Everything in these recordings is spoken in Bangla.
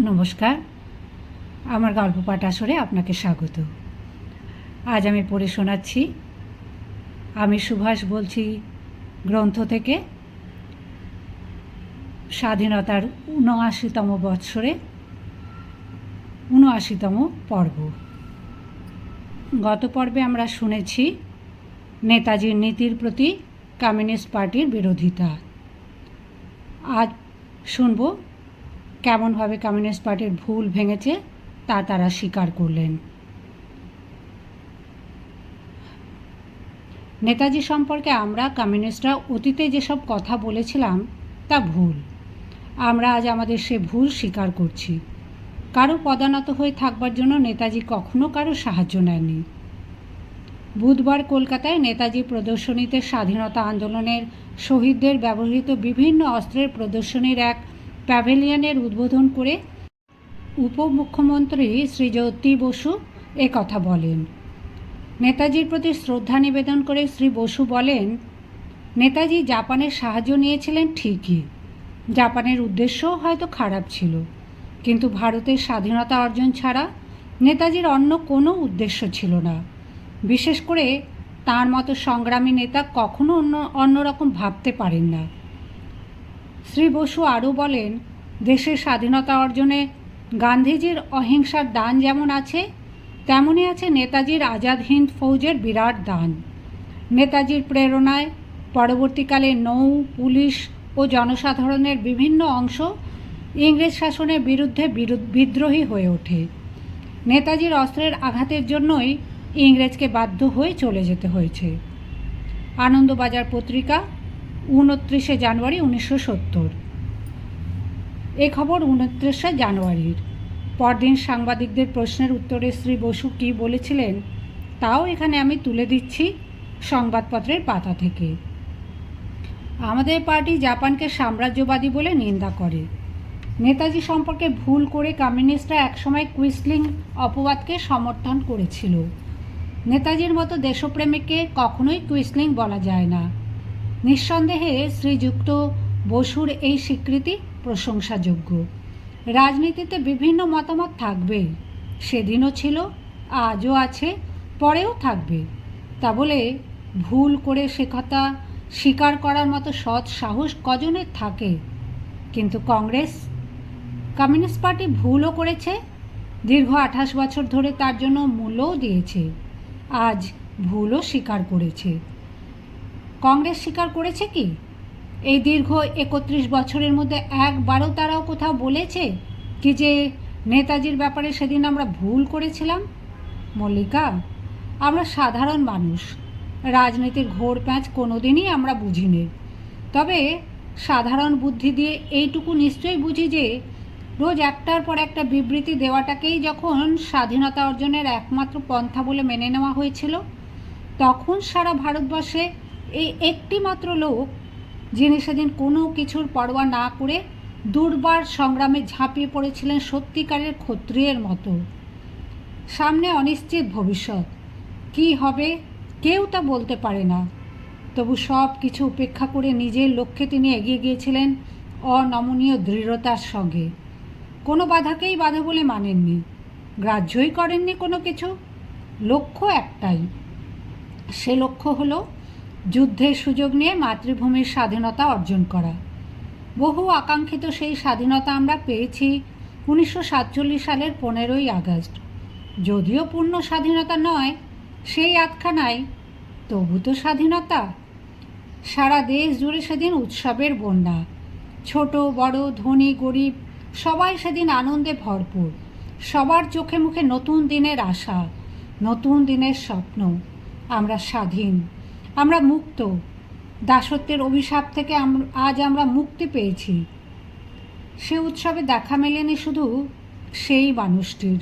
নমস্কার। আমার গল্প পাঠ আসরে আপনাকে স্বাগত। আজ আমি পড়ে শোনাচ্ছি, আমি সুভাষ বলছি, গ্রন্থ থেকে স্বাধীনতার উনআশিতম বৎসরে উনআশিতম পর্ব। গত পর্বে আমরা শুনেছি, নেতাজির নীতির প্রতি কমিউনিস্ট পার্টির বিরোধিতা। আজ শুনব কেমনভাবে কমিউনিস্ট পার্টির ভুল ভেঙেছে তা তারা স্বীকার করলেন। নেতাজি সম্পর্কে আমরা কমিউনিস্টরা অতীতে যেসব কথা বলেছিলাম, তা ভুল। আমরা আজ আমাদের সে ভুল স্বীকার করছি। কারও পদানত হয়ে থাকবার জন্য নেতাজি কখনো কারও সাহায্য নেননি। বুধবার কলকাতায় নেতাজি প্রদর্শনীতে স্বাধীনতা আন্দোলনের শহীদদের ব্যবহৃত বিভিন্ন অস্ত্রের প্রদর্শনীর এক প্যাভিলিয়নের উদ্বোধন করে উপমুখ্যমন্ত্রী শ্রীজ্যোতি বসু কথা বলেন। নেতাজির প্রতি শ্রদ্ধা নিবেদন করে শ্রী বসু বলেন, নেতাজি জাপানের সাহায্য নিয়েছিলেন ঠিকই। জাপানের উদ্দেশ্যও হয়তো খারাপ ছিল, কিন্তু ভারতের স্বাধীনতা অর্জন ছাড়া নেতাজির অন্য কোনো উদ্দেশ্য ছিল না। বিশেষ করে তার মতো সংগ্রামী নেতা কখনো অন্য, অন্যরকম ভাবতে পারেন না। শ্রী বসু আরও বলেন, দেশের স্বাধীনতা অর্জনে গান্ধীজির অহিংসার দান যেমন আছে, তেমনই আছে নেতাজির আজাদ হিন্দ ফৌজের বিরাট দান। নেতাজির প্রেরণায় পরবর্তীকালে নৌ, পুলিশ ও জনসাধারণের বিভিন্ন অংশ ইংরেজ শাসনের বিরুদ্ধে বিরু- বিদ্রোহী হয়ে ওঠে। নেতাজির অস্ত্রের আঘাতের জন্যই ইংরেজকে বাধ্য হয়ে চলে যেতে হয়েছে। আনন্দবাজার পত্রিকা উনত্রিশে জানুয়ারি উনিশশো সত্তর। এ খবর উনত্রিশে জানুয়ারির। পরদিন সাংবাদিকদের প্রশ্নের উত্তরে শ্রী বসু কী বলেছিলেন, তাও এখানে আমি তুলে দিচ্ছি সংবাদপত্রের পাতা থেকে। আমাদের পার্টি জাপানকে সাম্রাজ্যবাদী বলে নিন্দা করে। নেতাজি সম্পর্কে ভুল করে কমিউনিস্টরা একসময় কুইসলিং অপবাদকে সমর্থন করেছিল। নেতাজির মতো দেশপ্রেমিককে কখনোই কুইসলিং বলা যায় না। নিঃসন্দেহে শ্রীযুক্ত বসুর এই স্বীকৃতি প্রশংসাযোগ্য। রাজনীতিতে বিভিন্ন মতামত থাকবে। সেদিনও ছিল, আজও আছে, পরেও থাকবে। তা বলে ভুল করে সে কথা স্বীকার করার মতো সৎ সাহস কজনের থাকে? কিন্তু কংগ্রেস? কমিউনিস্ট পার্টি ভুলও করেছে, দীর্ঘ আঠাশ বছর ধরে তার জন্য মূল্যও দিয়েছে। আজ ভুলও স্বীকার করেছে। কংগ্রেস স্বীকার করেছে কি? এই দীর্ঘ একত্রিশ বছরের মধ্যে একবারও তারাও কোথাও বলেছে কি যে নেতাজির ব্যাপারে সেদিন আমরা ভুল করেছিলাম? মল্লিকা, আমরা সাধারণ মানুষ। রাজনীতির ঘোর প্যাঁচ কোনোদিনই আমরা বুঝি বুঝিনি। তবে সাধারণ বুদ্ধি দিয়ে এইটুকু নিশ্চয়ই বুঝি যে রোজ একটার পর একটা বিবৃতি দেওয়াটাকেই যখন স্বাধীনতা অর্জনের একমাত্র পন্থা বলে মেনে নেওয়া হয়েছিল, তখন সারা ভারতবর্ষে এই একটি মাত্র লোক, যিনি সেদিন কোনো কিছুর পরোয়া না করে দুর্বার সংগ্রামে ঝাঁপিয়ে পড়েছিলেন সত্যিকারের ক্ষত্রিয়ের মতো। সামনে অনিশ্চিত ভবিষ্যৎ। কি হবে, কেউ তা বলতে পারে না। তবু সব কিছু উপেক্ষা করে নিজের লক্ষ্যে তিনি এগিয়ে গিয়েছিলেন অনমনীয় দৃঢ়তার সঙ্গে। কোনো বাধাকেই বাধা বলে মানেননি। গ্রাহ্যই করেননি কোনো কিছু। লক্ষ্য একটাই। সে লক্ষ্য হলো যুদ্ধের সুযোগ নিয়ে মাতৃভূমির স্বাধীনতা অর্জন করা। বহু আকাঙ্ক্ষিত সেই স্বাধীনতা আমরা পেয়েছি উনিশশো সাতচল্লিশ সালের পনেরোই আগস্ট। যদিও পূর্ণ স্বাধীনতা নয়, সেই আটখানায় তবু তো স্বাধীনতা। সারা দেশ জুড়ে সেদিন উৎসবের বন্যা। ছোট, বড়, ধনী, গরিব, সবাই সেদিন আনন্দে ভরপুর। সবার চোখে মুখে নতুন দিনের আশা, নতুন দিনের স্বপ্ন। আমরা স্বাধীন। আমরা মুক্ত। দাসত্বের অভিশাপ থেকে আজ আমরা মুক্তি পেয়েছি। সে উৎসবে দেখা মেলেনি শুধু সেই মানুষটির,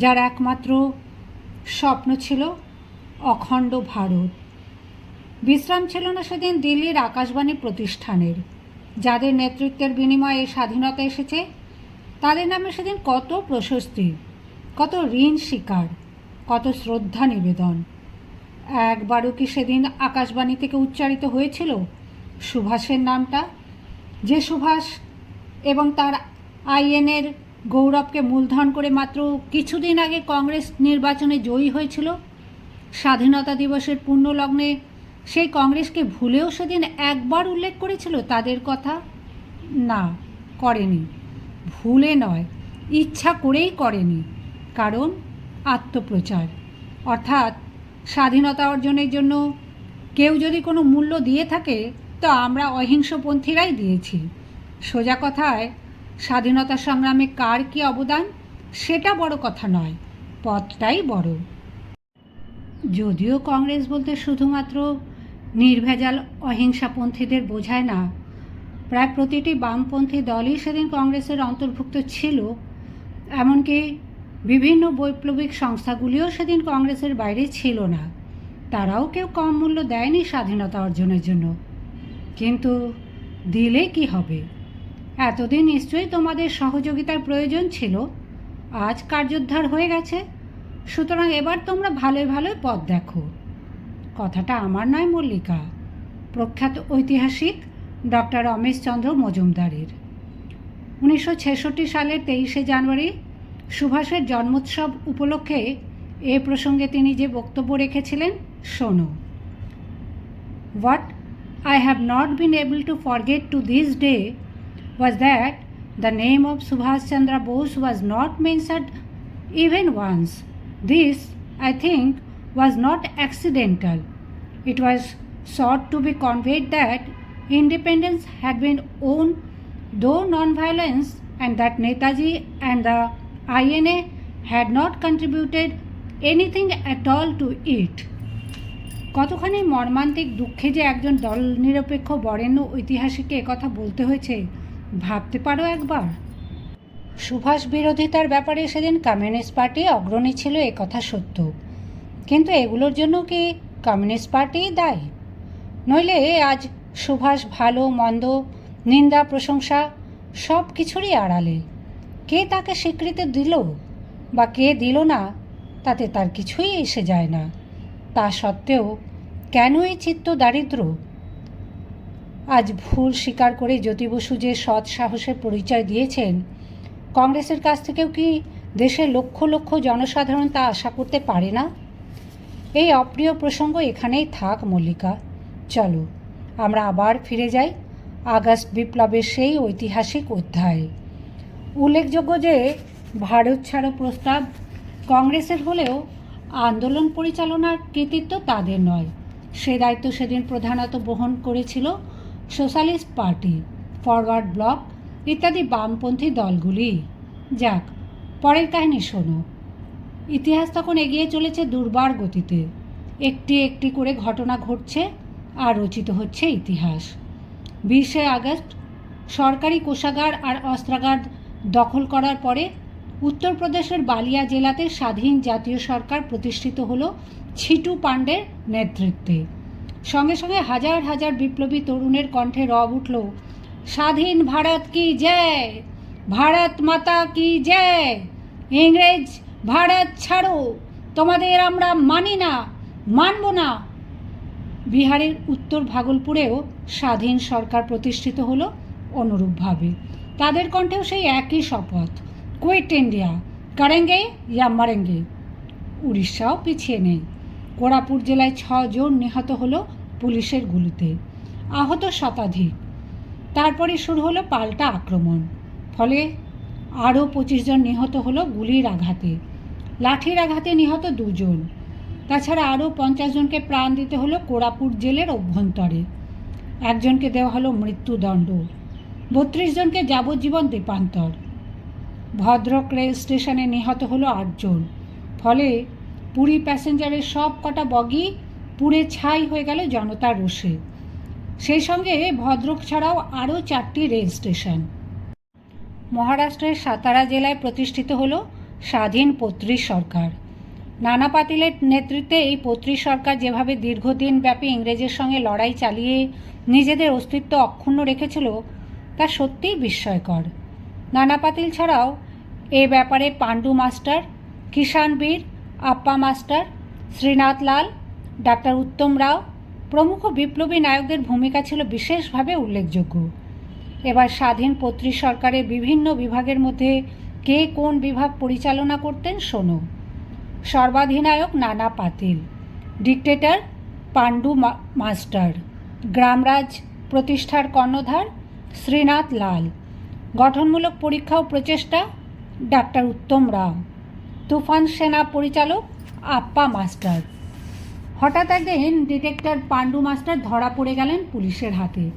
যার একমাত্র স্বপ্ন ছিল অখণ্ড ভারত। বিশ্রাম ছিল না সেদিন দিল্লির আকাশবাণী প্রতিষ্ঠানের। যাদের নেতৃত্বের বিনিময়ে স্বাধীনতা এসেছে, তাদের নামে সেদিন কত প্রশস্তি, কত ঋণ স্বীকার কত শ্রদ্ধা নিবেদন। একবারও কি সেদিন আকাশবাণী থেকে উচ্চারিত হয়েছিল? সুভাষের নামটা? যে সুভাষ এবং তার আইএনের গৌরবকে মূলধন করে মাত্র কিছুদিন আগে কংগ্রেস নির্বাচনে জয়ী হয়েছিল, স্বাধীনতা দিবসের পূর্ণলগ্নে সেই কংগ্রেসকে ভুলেও সেদিন একবার উল্লেখ করেছিল তাদের কথা? না, করেনি। ভুলে নয়, ইচ্ছা করেই করেনি, কারণ আত্মপ্রচার। অর্থাৎ স্বাধীনতা অর্জনের জন্য কেউ যদি কোনো মূল্য দিয়ে থাকে, তো আমরা অহিংসপন্থীরাই দিয়েছি। সোজা কথায়, স্বাধীনতা সংগ্রামে কার কী অবদান, সেটা বড় কথা নয়, পথটাই বড়। যদিও কংগ্রেস বলতে শুধুমাত্র নির্ভেজাল অহিংসাপন্থীদের বোঝায় না, প্রায় প্রতিটি বামপন্থী দলই সেদিন কংগ্রেসের অন্তর্ভুক্ত ছিল, এমনকি বিভিন্ন বৈপ্লবিক সংস্থাগুলিও সেদিন কংগ্রেসের বাইরে ছিল না। তারাও কেউ কম মূল্য দেয়নি স্বাধীনতা অর্জনের জন্য। কিন্তু দিলে কি হবে? এতদিন নিশ্চয়ই তোমাদের সহযোগিতার প্রয়োজন ছিল। আজ কার্যোদ্ধার হয়ে গেছে। সুতরাং এবার তোমরা ভালোই ভালোই পথ দেখো। কথাটা আমার নয়, মল্লিকা। প্রখ্যাত ঐতিহাসিক ডক্টর রমেশচন্দ্র মজুমদারের। উনিশশো ছেষট্টি সালের তেইশে জানুয়ারি সুভাষের জন্মোৎসব উপলক্ষে এ প্রসঙ্গে তিনি যে বক্তব্য রেখেছিলেন শোনো what I have not been able to forget to this day was that the name of Subhash Chandra Bose was not mentioned even once. This, I think, was not accidental. It was sought to be conveyed that independence had been won though non-violence and that Netaji and the INA had not contributed anything at all to it. কতখানি মর্মান্তিক দুঃখে যে একজন দল নিরপেক্ষ বরেণ্য ঐতিহাসিককে একথা বলতে হয়েছে, ভাবতে পারো একবার? সুভাষ বিরোধিতার ব্যাপারে সেদিন কমিউনিস্ট পার্টি অগ্রণী ছিল কথা সত্য। কিন্তু এগুলোর জন্য কি কমিউনিস্ট পার্টিই দায়ী? নইলে আজ সুভাষ ভালো, মন্দ, নিন্দা, প্রশংসা সব কিছুরই আড়ালে। কে তাকে স্বীকৃতি দিল বা কে দিল না, তাতে তার কিছুই এসে যায় না। তা সত্ত্বেও কেন এই চিত্ত দারিদ্র? আজ ভুল স্বীকার করে জ্যোতি বসু যে সৎ সাহসের পরিচয় দিয়েছেন, কংগ্রেসের কাছ থেকেও কি দেশের লক্ষ লক্ষ জনসাধারণ তা আশা করতে পারে না? এই অপ্রিয় প্রসঙ্গ এখানেই থাক, মল্লিকা। চলো, আমরা আবার ফিরে যাই আগস্ট বিপ্লবের সেই ঐতিহাসিক অধ্যায়ে। উল্লেখযোগ্য যে ভারত ছাড়ো প্রস্তাব কংগ্রেসের হলেও আন্দোলন পরিচালনার কৃতিত্ব তাদের নয়। সে দায়িত্ব সেদিন প্রধানত বহন করেছিল সোশ্যালিস্ট পার্টি, ফরওয়ার্ড ব্লক ইত্যাদি বামপন্থী দলগুলি। যাক, পরের কাহিনী শোনো। ইতিহাস তখন এগিয়ে চলেছে দুর্বার গতিতে। একটি একটি করে ঘটনা ঘটছে আর রচিত হচ্ছে ইতিহাস। বিশে আগস্ট সরকারি কোষাগার আর অস্ত্রাগার দখল করার পরে উত্তরপ্রদেশের বালিয়া জেলাতে স্বাধীন জাতীয় সরকার প্রতিষ্ঠিত হল ছিটু পাণ্ডের নেতৃত্বে। সঙ্গে সঙ্গে হাজার হাজার বিপ্লবী তরুণের কণ্ঠে রব উঠল, স্বাধীন ভারত কি জয়? ভারত মাতা কি জয়? ইংরেজ, ভারত ছাড়ো, তোমাদের আমরা মানি না, মানব না। বিহারের উত্তর ভাগলপুরেও স্বাধীন সরকার প্রতিষ্ঠিত হলো অনুরূপভাবে। তাদের কণ্ঠেও সেই একই শপথ। Quit India. কারেঙ্গে ইয়া মারেঙ্গে। উড়িষ্যাও পিছিয়ে নেই। কোরাপুর জেলায় ছজন নিহত হলো পুলিশের গুলিতে। আহত শতাধিক। তারপরে শুরু হলো পাল্টা আক্রমণ। ফলে আরও পঁচিশ জন নিহত হলো গুলির আঘাতে। লাঠির আঘাতে নিহত দুজন। তাছাড়া আরও পঞ্চাশ জনকে প্রাণ দিতে হলো কোরাপুর জেলের অভ্যন্তরে। একজনকে দেওয়া হলো মৃত্যুদণ্ড। বত্রিশ জনকে যাবজ্জীবন দ্বীপান্তর ভদ্রক রেল স্টেশনে নিহত হলো আটজন ফলে পুরী প্যাসেঞ্জারের সব কটা বগি পুড়ে ছাই হয়ে গেল জনতার রোষে। সেই সঙ্গে ভদ্রক ছাড়াও আরও চারটি রেল স্টেশন। মহারাষ্ট্রের সাতারা জেলায় প্রতিষ্ঠিত হল স্বাধীন পত্রী সরকার। নানা পাতিলের নেতৃত্বে এই পত্রী সরকার যেভাবে দীর্ঘদিন ব্যাপী ইংরেজের সঙ্গে লড়াই চালিয়ে নিজেদের অস্তিত্ব অক্ষুণ্ণ রেখেছিল তা সত্যিই বিস্ময়কর। নানা পাতিল ছাড়াও এ ব্যাপারে পাণ্ডু মাস্টার, কিষাণ বীর, আপ্পা মাস্টার, শ্রীনাথ লাল, ডাক্তার উত্তম রাও, প্রমুখ বিপ্লবী নায়কদের ভূমিকা ছিল বিশেষভাবে উল্লেখযোগ্য। এবার স্বাধীন পত্রী সরকারের বিভিন্ন বিভাগের মধ্যে কে কোন বিভাগ পরিচালনা করতেন শোনো। সর্বাধিনায়ক নানা পাতিল, ডিকটেটর পাণ্ডু মাস্টার, গ্রামরাজ প্রতিষ্ঠার কর্ণধার শ্রীনাথ লাল। গঠনমূলক পরীক্ষা ও প্রচেষ্টা, ডাক্তার উত্তম রাও। তুফান সেনা পরিচালক, আপ্পা মাস্টার। হঠাৎ একদিন ডিটেক্টর পাণ্ডু মাস্টার ধরা পড়ে গেলেন পুলিশের হাতে।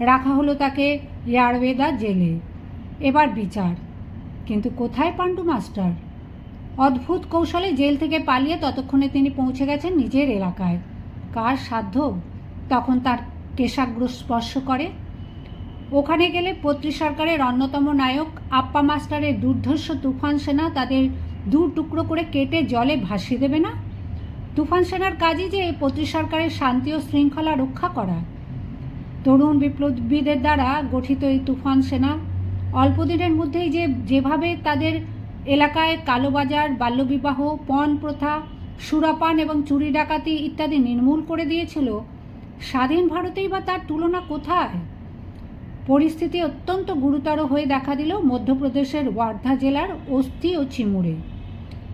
রাখা হলো তাকে ইয়ারবেদা জেলে। এবার বিচার। কিন্তু কোথায় পাণ্ডু মাস্টার? অদ্ভুত কৌশলে জেল থেকে পালিয়ে ততক্ষণে তিনি পৌঁছে গেছেন নিজের এলাকায়। কার সাধ্য? তখন তার কেশাগ্র স্পর্শ করে। ওখানে গেলে পত্রী সরকারের অন্যতম নায়ক, আপ্পা মাস্টারের দুর্ধর্ষ তুফান সেনা তাদের দু টুকরো করে কেটে জলে ভাসিয়ে দেবে না? তুফান সেনার কাজই যে পত্রী সরকারের শান্তি ও শৃঙ্খলা রক্ষা করা। তরুণ বিপ্লবীদের দ্বারা গঠিত এই তুফান সেনা অল্পদিনের মধ্যেই যে যেভাবে তাদের এলাকায় কালোবাজার, বাল্যবিবাহ, পণ প্রথা, সুরাপান এবং চুরি ডাকাতি ইত্যাদি নির্মূল করে দিয়েছিল, স্বাধীন ভারতেই বা তার তুলনা কোথায়? পরিস্থিতি অত্যন্ত গুরুতর হয়ে দেখা দিল মধ্যপ্রদেশের ওয়ার্ধা জেলার অস্থি ও চিমুরে।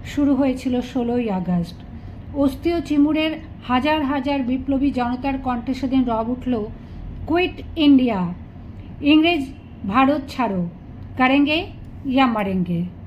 শুরু হয়েছিল ষোলোই আগস্ট। অস্থি ও চিমুরের হাজার হাজার বিপ্লবী জনতার কণ্ঠে সেদিন রব উঠল, কুইট ইন্ডিয়া, ইংরেজ ভারত ছাড়ো, কারেঙ্গে ইয়া মারেঙ্গে।